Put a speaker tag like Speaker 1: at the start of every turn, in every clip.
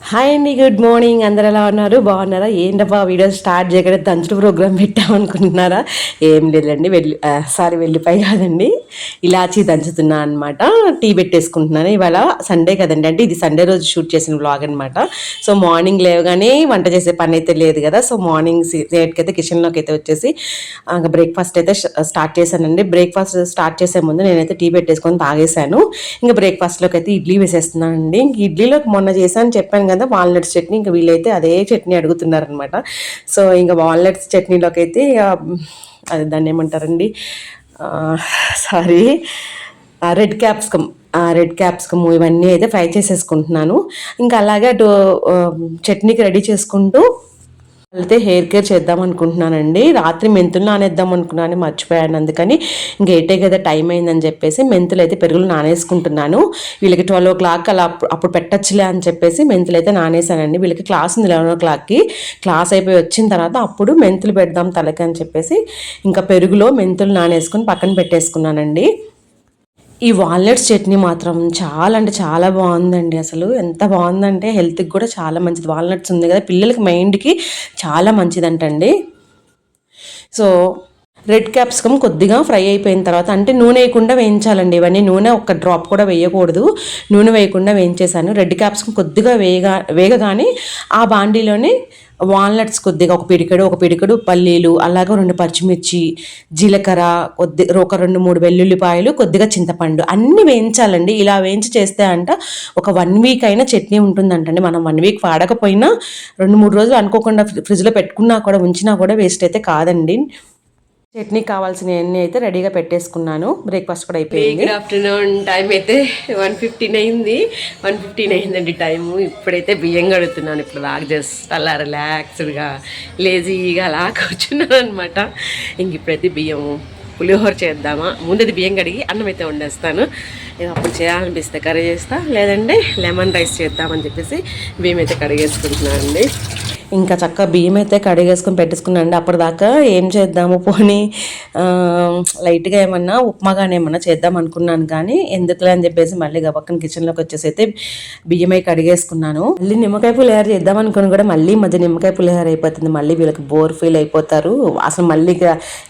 Speaker 1: Hi అండి good morning అందరు ఎలా ఉన్నారు? బాగున్నారా? ఏంటబ్బా వీడియో స్టార్ట్ చేయగానే దంచుడు ప్రోగ్రామ్ పెట్టామనుకుంటున్నారా? ఏం లేదండి వెళ్ళి సారీ వెళ్ళిపోయి కాదండి. ఇలాచి దంచుతున్నా అనమాట టీ పెట్టేసుకుంటున్నాను. ఇవాళ సండే కదండి. అంటే ఇది సండే రోజు షూట్ చేసిన వ్లాగ్ అనమాట సో మార్నింగ్ లేవగానే వంట చేసే పని అయితే లేదు కదా. సో మార్నింగ్ ఎయిట్కి అయితే కిచెన్లోకి అయితే వచ్చేసి బ్రేక్ఫాస్ట్ అయితే స్టార్ట్ చేశానండి. బ్రేక్ఫాస్ట్ స్టార్ట్ చేసే ముందు నేనైతే టీ పెట్టేసుకొని తాగేశాను. ఇంకా బ్రేక్ఫాస్ట్లోకి అయితే ఇడ్లీ వేసేస్తున్నానండి. ఇంక ఇడ్లీలోకి మొన్న చేశాను చెప్పాను కదా వాల్నట్స్ చట్నీ ఇంకా వీళ్ళైతే అదే చట్నీ అడుగుతున్నారనమాట. సో ఇంకా వాల్నట్స్ చట్నీలోకి అయితే అది దాన్ని ఏమంటారండి? Sorry red capsicum red capsicum ఇవన్నీ అయితే ఫ్రై చేసేసుకుంటున్నాను. ఇంకా అలాగే అటు చట్నీకి రెడీ చేసుకుంటూ అయితే హెయిర్ కేర్ చేద్దాం అనుకుంటున్నానండి. రాత్రి మెంతులు నానేద్దాం అనుకున్నాను మర్చిపోయాను. అందుకని ఇంకేటే కదా టైం అయిందని చెప్పేసి మెంతులు అయితే పెరుగులు నానేసుకుంటున్నాను. వీళ్ళకి ట్వెల్వ్ ఓ క్లాక్ అలా అప్పుడు అప్పుడు పెట్టచ్చులే అని చెప్పేసి మెంతులు అయితే నానేసానండి. వీళ్ళకి క్లాస్ ఉంది లెవెన్ ఓ క్లాక్కి క్లాస్ అయిపోయి వచ్చిన తర్వాత అప్పుడు మెంతులు పెడదాం తలకి అని చెప్పేసి ఇంకా పెరుగులో మెంతులు నానేసుకొని పక్కన పెట్టేసుకున్నానండి. ఈ వాల్నట్స్ చట్నీ మాత్రం చాలా అంటే చాలా బాగుందండి అసలు. ఎంత బాగుందంటే హెల్త్కి కూడా చాలా మంచిది. వాల్నట్స్ ఉంది కదా పిల్లలకి మైండ్కి చాలా మంచిదంటండి. సో రెడ్ క్యాప్సికమ్ కొద్దిగా ఫ్రై అయిపోయిన తర్వాత అంటే నూనె వేయకుండా వేయించాలండి. ఇవన్నీ నూనె ఒక డ్రాప్ కూడా వేయకూడదు. నూనె వేయకుండా వేయించేశాను. రెడ్ క్యాప్సికమ్ కొద్దిగా వేయగా వేగగానే ఆ బాండీలోనే వాల్నట్స్ కొద్దిగా ఒక పిడికెడు ఒక పిడికెడు పల్లీలు అలాగే రెండు పచ్చిమిర్చి జీలకర్ర కొద్ది ఒక రెండు మూడు వెల్లుల్లిపాయలు కొద్దిగా చింతపండు అన్నీ వేయించాలండి. ఇలా వేయించి చేస్తే అంట ఒక వన్ వీక్ అయినా చట్నీ ఉంటుందంటండి. మనం వన్ వీక్ వాడకపోయినా రెండు మూడు రోజులు అనుకోకుండా ఫ్రిడ్జ్లో పెట్టుకున్నా కూడా ఉంచినా కూడా వేస్ట్ అయితే కాదండి. చట్నీ కావాల్సిన అన్నీ అయితే రెడీగా పెట్టేసుకున్నాను. బ్రేక్ఫాస్ట్ కూడా అయిపోయింది.
Speaker 2: గుడ్ ఆఫ్టర్నూన్ టైం అయితే వన్ ఫిఫ్టీన్ అయింది వన్ ఫిఫ్టీన్ అయిందండి టైము ఇప్పుడైతే బియ్యం కడుగుతున్నాను. ఇప్పుడు దాకా జస్ట్ అలా రిలాక్స్డ్గా లేజీగా అలా కూర్చున్నాను అనమాట ఇంక ఇప్పుడైతే బియ్యం పులిహోర చేద్దామా? ముందది బియ్యం కడిగి అన్నం అయితే వండేస్తాను. నేను అప్పుడు చేయాలనిపిస్తే కర్రీ చేస్తా. లేదంటే లెమన్ రైస్ చేద్దామని చెప్పేసి బియ్యం అయితే కడిగేసుకుంటున్నానండి.
Speaker 1: ఇంకా చక్కగా బియ్యం అయితే కడిగేసుకొని పెట్టేసుకున్నాండి అప్పటిదాకా ఏం చేద్దాము పోనీ? లైట్గా ఏమన్నా ఉప్మా కానీ ఏమన్నా చేద్దాం అనుకున్నాను కానీ ఎందుకులే అని చెప్పేసి మళ్ళీ పక్కన కిచెన్లోకి వచ్చేసి అయితే బియ్యమై కడిగేసుకున్నాను. మళ్ళీ నిమ్మకాయ పులిహార చేద్దాం అనుకుని కూడా మళ్ళీ మధ్య నిమ్మకాయ పులిహార అయిపోతుంది. మళ్ళీ వీళ్ళకి బోర్ ఫీల్ అయిపోతారు. అసలు మళ్ళీ ఇక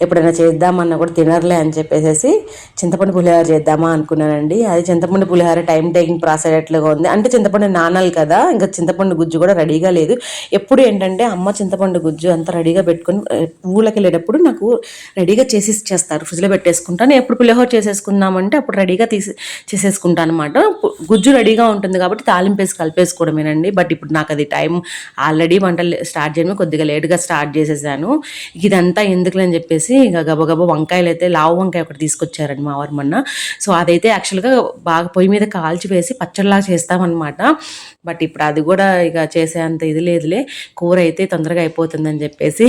Speaker 1: ఎప్పుడైనా చేద్దామన్నా కూడా తినర్లే అని చెప్పేసి చింతపండు పులిహోర చేద్దామా అనుకున్నానండి. అది చింతపండు పులిహోర టైం టేకింగ్ ప్రాసెస్ ఎట్లుగా ఉంది. అంటే చింతపండు నానాలి కదా ఇంకా చింతపండు గుజ్జు కూడా రెడీగా లేదు. ఎప్పుడు ఏంటంటే అమ్మ చింతపండు గుజ్జు అంతా రెడీగా పెట్టుకొని ఊళ్ళకి వెళ్ళేటప్పుడు నాకు రెడీగా చేసి ఇచ్చేస్తారు. ఫ్రిడ్జ్లో పెట్టేసుకుంటాను ఎప్పుడు పులిహోర చేసేసుకుందామంటే అప్పుడు రెడీగా తీసి చేసేసుకుంటాను అనమాట గుజ్జు రెడీగా ఉంటుంది కాబట్టి తాలింపేసి కలిపేసుకోవడమేనండి. బట్ ఇప్పుడు నాకు అది టైం ఆల్రెడీ వంటలు స్టార్ట్ చేయడమే కొద్దిగా లేట్గా స్టార్ట్ చేసేసాను. ఇదంతా ఎందుకులే అని చెప్పేసి ఇక గబగబా వంకాయలు అయితే లావు వంకాయ ఒకటి తీసుకొచ్చారండి మా వారు మొన్న. సో అదైతే యాక్చువల్గా బాగా పొయ్యి మీద కాల్చి వేసి పచ్చడిలా చేస్తామన్నమాట. బట్ ఇప్పుడు అది కూడా ఇక చేసేంత ఇది లేదులే. కూర అయితే తొందరగా అయిపోతుందని చెప్పేసి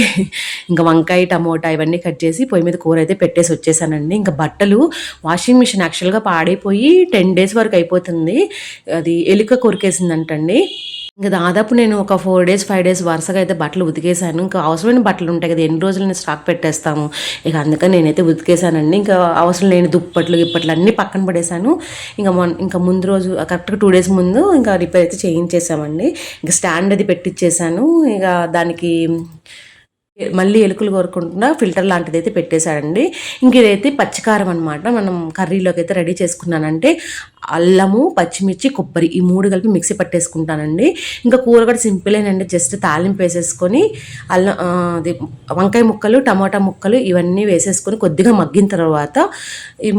Speaker 1: ఇంకా వంకాయ టమోటా ఇవన్నీ కట్ చేసి పొయ్యి మీద కూర అయితే పెట్టేసి వచ్చేసానండి. ఇంకా బట్టలు వాషింగ్ మిషన్ యాక్చువల్గా పాడైపోయి టెన్ డేస్ వరకు అయిపోతుంది. అది ఎలుక కొరికేసిందంటండి. ఇంకా దాదాపు నేను ఒక ఫోర్ డేస్ ఫైవ్ డేస్ వరుసగా అయితే బట్టలు ఉతికేసాను ఇంకా అవసరమైన బట్టలు ఉంటాయి కదా ఎన్ని రోజులు నేను స్టాక్ పెట్టేస్తాము? ఇక అందుకని నేనైతే ఉతికేసానండి ఇంకా అవసరం లేని దుప్పట్లు గిప్పట్లు అన్నీ పక్కన పడేసాను ఇంకా మొన్న ఇంకా ముందు రోజు కరెక్ట్గా టూ డేస్ ముందు ఇంకా రిపేర్ అయితే చేయించేసామండి ఇంకా స్టాండ్ అది పెట్టించేసాను ఇక దానికి మళ్ళీ ఎలుకలు కోరుకుంటున్నా ఫిల్టర్ లాంటిది అయితే పెట్టేశాడండి ఇంక ఇదైతే పచ్చికారం అనమాట మనం కర్రీలోకి అయితే రెడీ చేసుకున్నానంటే అల్లము పచ్చిమిర్చి కొబ్బరి ఈ మూడు కలిపి మిక్సీ పట్టేసుకుంటానండి. ఇంకా కూర కూడా సింపులేనండి జస్ట్ తాలింపు వేసేసుకొని అల్లం అది వంకాయ ముక్కలు టమాటా ముక్కలు ఇవన్నీ వేసేసుకొని కొద్దిగా మగ్గిన తర్వాత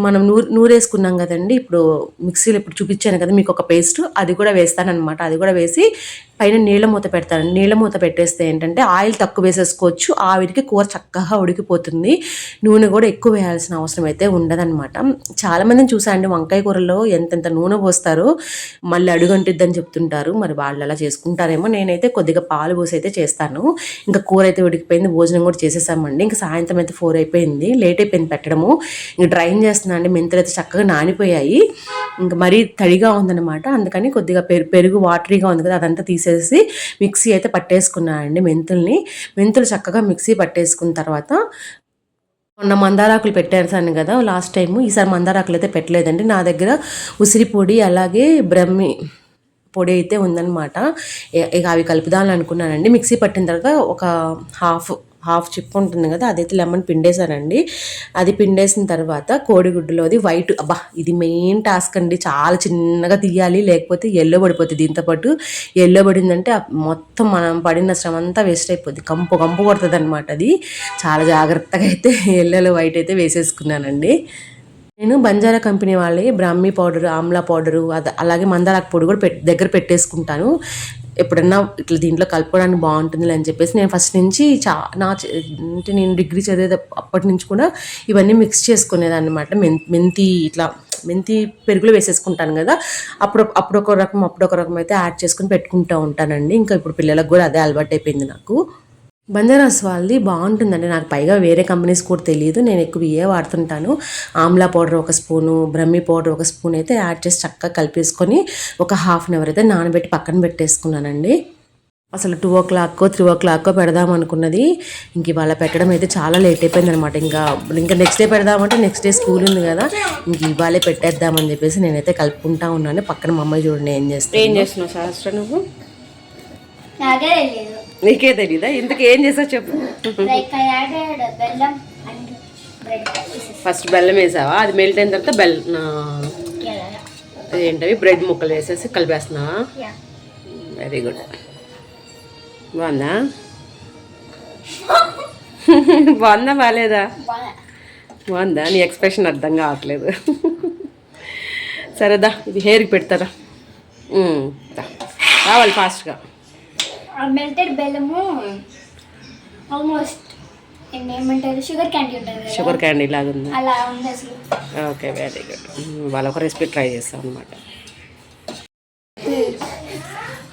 Speaker 1: మనం నూరు నూరేసుకున్నాం కదండి. ఇప్పుడు మిక్సీలో ఇప్పుడు చూపించాను కదా మీకు ఒక పేస్ట్. అది కూడా వేస్తానన్నమాట. అది కూడా వేసి పైన నీళ్ళ మూత పెడతాను నీళ్ళ మూత పెట్టేస్తే ఏంటంటే ఆయిల్ తక్కువ వేసేసుకోవచ్చు. ఆవిడికి కూర చక్కగా ఉడికిపోతుంది. నూనె కూడా ఎక్కువ వేయాల్సిన అవసరం అయితే ఉండదన్నమాట. చాలామందిని చూసానండి చూసా అండి వంకాయ కూరలో ఎంత ఎంతెంత నూనె పోస్తారో మళ్ళీ అడుగంటిద్దని చెప్తుంటారు. మరి వాళ్ళు అలా చేసుకుంటారేమో. నేనైతే కొద్దిగా పాలు పోసి అయితే చేస్తాను. ఇంకా కూర అయితే ఉడికిపోయింది భోజనం కూడా చేసేసామండి. ఇంకా సాయంత్రం అయితే ఫోర్ అయిపోయింది లేట్ అయిపోయింది పెట్టడము. ఇంకా డ్రైన్ చేస్తున్నాను అండి మెంతులు అయితే చక్కగా నానిపోయాయి. ఇంకా మరీ తడిగా ఉందన్నమాట. అందుకని కొద్దిగా పెరుగు పెరుగు వాటరీగా ఉంది కదా అదంతా తీసేసి మిక్సీ అయితే పట్టేసుకున్నానండి మెంతుల్ని. మెంతులు చక్కగా మిక్సీ పట్టేసుకున్న తర్వాత మొన్న మందారాకులు పెట్టాను కదా లాస్ట్ టైం ఈసారి మందారాకులు అయితే పెట్టలేదండి. నా దగ్గర ఉసిరి పొడి అలాగే బ్రహ్మి
Speaker 2: పొడి అయితే ఉందన్నమాట. ఇక అవి కలుపుదామని అనుకున్నానండి. మిక్సీ పట్టిన తర్వాత ఒక హాఫ్ హాఫ్ చిప్ ఉంటుంది కదా అదైతే లెమన్ పిండేశానండి. అది పిండేసిన తర్వాత కోడిగుడ్డులోది వైట్ అబ్బా ఇది మెయిన్ టాస్క్ అండి. చాలా చిన్నగా తీయాలి లేకపోతే ఎల్లో పడిపోతుంది దీంతో పాటు ఎల్లో పడిందంటే మొత్తం మనం పడిన శ్రమ అంతా వేస్ట్ అయిపోద్ది. కంపు కంపు కొడుతుంది అనమాట అది. చాలా జాగ్రత్తగా అయితే ఎల్లలో వైట్ అయితే వేసేసుకున్నానండి. నేను బంజారా కంపెనీ వాళ్ళే బ్రాహ్మీ పౌడర్ ఆమ్లా పౌడరు అది అలాగే మందారాకు పొడి కూడా పెట్ దగ్గర పెట్టేసుకుంటాను. ఎప్పుడన్నా ఇట్లా దీంట్లో కలుపుకోవడానికి బాగుంటుంది అని చెప్పేసి నేను ఫస్ట్ నుంచి చా నా అంటే నేను డిగ్రీ చదివే అప్పటి నుంచి కూడా ఇవన్నీ మిక్స్ చేసుకునేదాన్ని అనమాట మెంతి ఇట్లా మెంతి పెరుగులో వేసేసుకుంటాను కదా అప్పుడు అప్పుడు ఒక రకం అప్పుడు ఒక రకం అయితే యాడ్ చేసుకుని పెట్టుకుంటూ ఉంటానండి. ఇంకా ఇప్పుడు పిల్లలకు కూడా అదే అలవాటు అయిపోయింది నాకు. బంజారాస్ వాళ్ళది బాగుంటుందండి. నాకు పైగా వేరే కంపెనీస్ కూడా తెలియదు నేను ఎక్కువ ఇవే వాడుతుంటాను. ఆమ్లా పౌడర్ ఒక స్పూను బ్రహ్మి పౌడర్ ఒక స్పూన్ అయితే యాడ్ చేసి చక్కగా కలిపేసుకొని ఒక హాఫ్ అన్ అవర్ అయితే నానబెట్టి పక్కన పెట్టేసుకున్నానండి. అసలు టూ ఓ క్లాక్కో త్రీ ఓ క్లాక్కో పెడదాం అనుకున్నది. ఇంక ఇవాళ పెట్టడం అయితే చాలా లేట్ అయిపోయింది అనమాట ఇంకా ఇంకా నెక్స్ట్ డే పెడదామంటే నెక్స్ట్ డే స్కూల్ ఉంది కదా. ఇంక ఇవాళే పెట్టేద్దామని చెప్పేసి నేనైతే కలుపుకుంటా ఉన్నాను. పక్కన మా అమ్మాయి చూడండి ఏం చేస్తాను
Speaker 1: ఏం చేస్తున్నావు శాస్త్ర నువ్వు?
Speaker 3: నాకే
Speaker 1: తెలీదా? ఇంతకు ఏం చేసావు చెప్పు. ఫస్ట్ బెల్లం వేసావా? అది మెల్ట్ అయిన తర్వాత బెల్ ఏంటవి? బ్రెడ్ ముక్కలు వేసేసి కలిపేస్తున్నావా? వెరీ గుడ్ బాగుందా? బాగుందా బాగాలేదా?
Speaker 3: బాగా.
Speaker 1: బాగుందా? నీ ఎక్స్ప్రెషన్ అర్థం కావట్లేదు. సరేదా ఇది హెయిర్కి పెడతారా. రావాలి ఫాస్ట్గా
Speaker 3: మెల్టెడ్ బెల్లము ఆల్మోస్ట్ ఏమంటారు? షుగర్ క్యాండీ ఉంటుంది
Speaker 1: షుగర్ క్యాండీ లాగా ఉందా
Speaker 3: అలా ఉంది అసలు.
Speaker 1: ఓకే వెరీ గుడ్ వాళ్ళ ఒక రెసిపీ ట్రై చేస్తాం అనమాట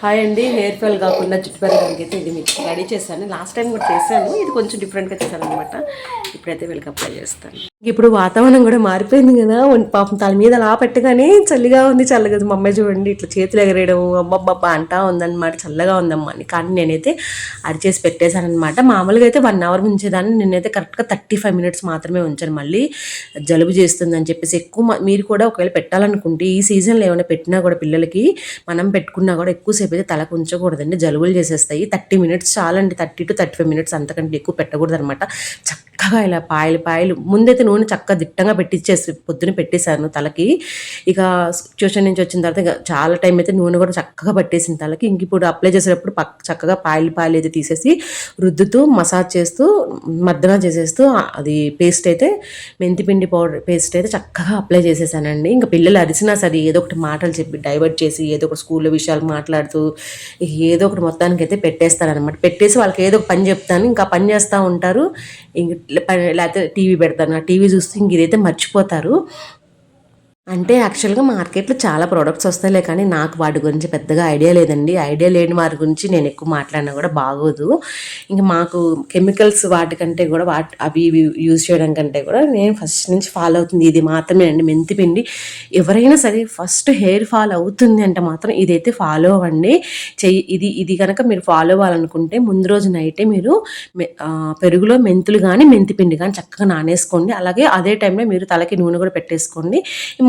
Speaker 1: హాయ్ అండి హెయిర్ ఫాల్ కాకుండా జుట్టు పెరగడానికి అయితే ఇది మీకు రెడీ చేశాను. లాస్ట్ టైం కూడా చేశాను. ఇది కొంచెం డిఫరెంట్గా చేశాను అనమాట ఇప్పుడైతే వీళ్ళకి అప్లై చేస్తాను. ఇప్పుడు వాతావరణం కూడా మారిపోయింది కదా. పాపం తల మీద అలా పెట్టగానే చలిగా ఉంది చల్లగా మా అమ్మాయి చూడండి ఇట్లా చేతులు ఎగరేయడం అబ్బబ్బబ్బ అంటా ఉందన్నమాట. చల్లగా ఉందమ్మా అని. కానీ నేనైతే అరిచేసి పెట్టేశాను అనమాట మామూలుగా అయితే వన్ అవర్ ఉంచేదాన్ని. నేనైతే కరెక్ట్గా థర్టీ ఫైవ్ మినిట్స్ మాత్రమే ఉంచాను. మళ్ళీ జలుబు చేస్తుందని చెప్పేసి ఎక్కువ మీరు కూడా ఒకవేళ పెట్టాలనుకుంటే ఈ సీజన్లో ఏమైనా పెట్టినా కూడా పిల్లలకి మనం పెట్టుకున్నా కూడా ఎక్కువసేపు అయితే తలకు ఉంచకూడదండి జలుబులు చేసేస్తాయి. థర్టీ మినిట్స్ చాలండి. Thirty to thirty five minutes అంతకంటే ఎక్కువ పెట్టకూడదు అనమాట చక్కగా ఇలా పాయలు పాయలు ముందైతే నూనె చక్కగా దిట్టంగా పెట్టించేసి పొద్దున పెట్టేశాను తలకి. ఇక ట్యూషన్ నుంచి వచ్చిన తర్వాత ఇక చాలా టైం అయితే నూనె కూడా చక్కగా పట్టేసిన తలకి. ఇంక ఇప్పుడు అప్లై చేసేటప్పుడు పక్క చక్కగా పాయలు పాయలు అయితే తీసేసి రుద్దుతూ మసాజ్ చేస్తూ మద్దన చేసేస్తూ అది పేస్ట్ అయితే మెంతిపిండి పౌడర్ పేస్ట్ అయితే చక్కగా అప్లై చేసేసానండి. ఇంకా పిల్లలు అరిసినా సరే ఏదో ఒకటి మాటలు చెప్పి డైవర్ట్ చేసి ఏదో ఒక స్కూల్లో విషయాలు మాట్లాడుతూ ఇక ఏదో ఒకటి మొత్తానికి అయితే పెట్టేస్తారనమాట పెట్టేసి వాళ్ళకి ఏదో ఒక పని చెప్తాను ఇంకా పని చేస్తూ ఉంటారు. ఇంక లేకపోతే టీవీ పెడతాను. ఆ టీవీ చూస్తే ఇంక ఇదైతే మర్చిపోతారు. అంటే యాక్చువల్గా మార్కెట్లో చాలా ప్రోడక్ట్స్ వస్తాయిలే కానీ నాకు వాటి గురించి పెద్దగా ఐడియా లేదండి. ఐడియా లేని వారి గురించి నేను ఎక్కువ మాట్లాడినా కూడా బాగోదు. ఇంకా మాకు కెమికల్స్ వాటికంటే కూడా వాటి అవి ఇవి యూజ్ చేయడం కంటే కూడా నేను ఫస్ట్ నుంచి ఫాలో అవుతుంది. ఇది మాత్రమే అండి మెంతి పిండి. ఎవరైనా సరే ఫస్ట్ హెయిర్ ఫాల్ అవుతుంది అంటే మాత్రం ఇదైతే ఫాలో అవ్వండి. చెయ్యి ఇది ఇది కనుక మీరు ఫాలో అవ్వాలనుకుంటే ముందు రోజు నైటే మీరు పెరుగులో మెంతులు కానీ మెంతిపిండి కానీ చక్కగా నానేసుకోండి. అలాగే అదే టైంలో మీరు తలకి నూనె కూడా పెట్టేసుకోండి.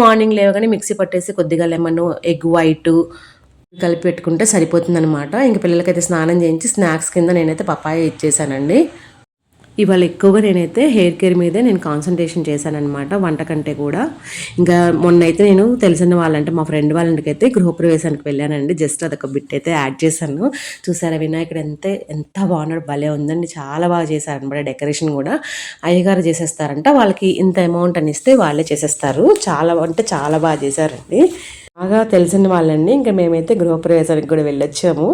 Speaker 1: మార్నింగ్ లేవగానే మిక్సీ పట్టేసి కొద్దిగా లెమన్ ఎగ్ వైట్ కలిపి పెట్టుకుంటే సరిపోతుంది అనమాట ఇంక పిల్లలకైతే స్నానం చేయించి స్నాక్స్ కింద నేనైతే పపాయ ఇచ్చేసానండి. ఇవాళ ఎక్కువగా నేనైతే హెయిర్ కేర్ మీదే నేను కాన్సన్ట్రేషన్ చేశానమాట వంట కంటే కూడా. ఇంకా మొన్న అయితే నేను తెలిసిన వాళ్ళంటే మా ఫ్రెండ్ వాళ్ళకి అయితే గృహప్రవేశానికి వెళ్ళానండి. జస్ట్ అదొక బిట్ అయితే యాడ్ చేశాను. చూసారా వినాయకుడు ఎంత ఎంత బాగున్నాడు భలే ఉందండి. చాలా బాగా చేశారనమాట డెకరేషన్ కూడా. అయ్యగారు చేసేస్తారంట వాళ్ళకి ఇంత అమౌంట్ అని ఇస్తే వాళ్ళే చేసేస్తారు. చాలా అంటే చాలా బాగా చేశారండి. బాగా తెలిసిన వాళ్ళండి. ఇంకా మేమైతే గృహప్రవేశానికి కూడా వెళ్ళొచ్చాము.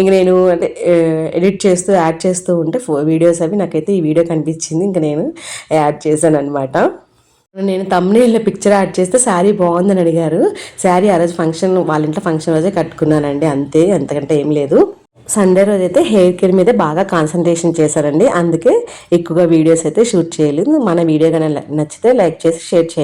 Speaker 1: ఇంక నేను అంటే ఎడిట్ చేస్తూ యాడ్ చేస్తూ ఉంటే వీడియోస్ అవి నాకైతే ఈ వీడియో కనిపించింది. ఇంకా నేను యాడ్ చేశాను అనమాట నేను తమ్నేళ్ళ పిక్చర్ యాడ్ చేస్తే శారీ బాగుందని అడిగారు. శారీ ఆ రోజు ఫంక్షన్ వాళ్ళ ఇంట్లో ఫంక్షన్ రోజే కట్టుకున్నానండి. అంతే అంతకంటే ఏం లేదు. సండే రోజు అయితే హెయిర్ కేర్ మీద బాగా కాన్సన్ట్రేషన్ చేశారండి. అందుకే ఎక్కువగా వీడియోస్ అయితే షూట్ చేయలేదు. మన వీడియో కానీ నచ్చితే లైక్ చేసి షేర్ చేయండి.